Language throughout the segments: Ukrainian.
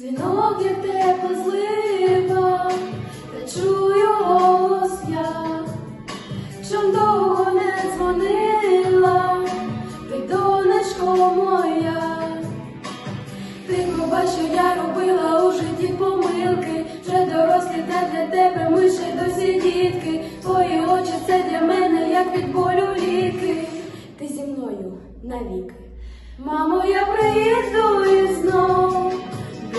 Дзвінок, як тепла злива, та чую голос я, щоб довго не дзвонила, ти донечко моя. Ти пробач, що я робила у житті помилки, вже дорослі та для тебе ми ще досі дітки. Твої очі це для мене, як від болю ліки. Ти зі мною навіки. Мамо, я приїду і знов,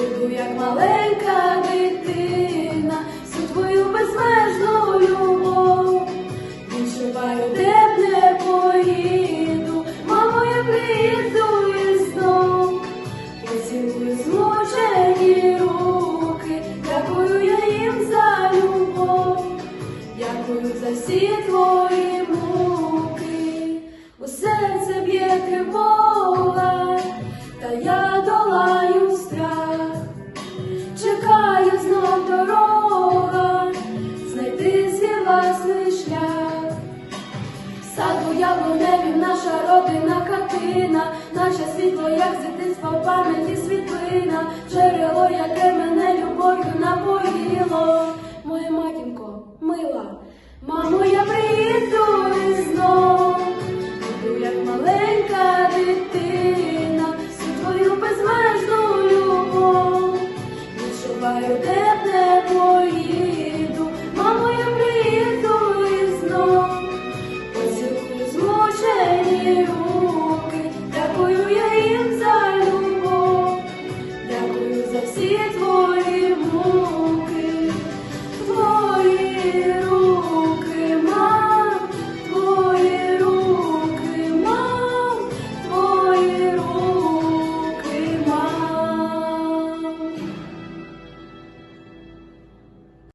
буду як маленька дитина, всю твою безмежну любов. Відчуваю, де не поїду, мамо, я приїду і знов. Поцілую змучені руки, дякую я їм за любов, дякую за всі твої Саду небі наша родина картина, наше світло, як з дитинства пам'яті світлина,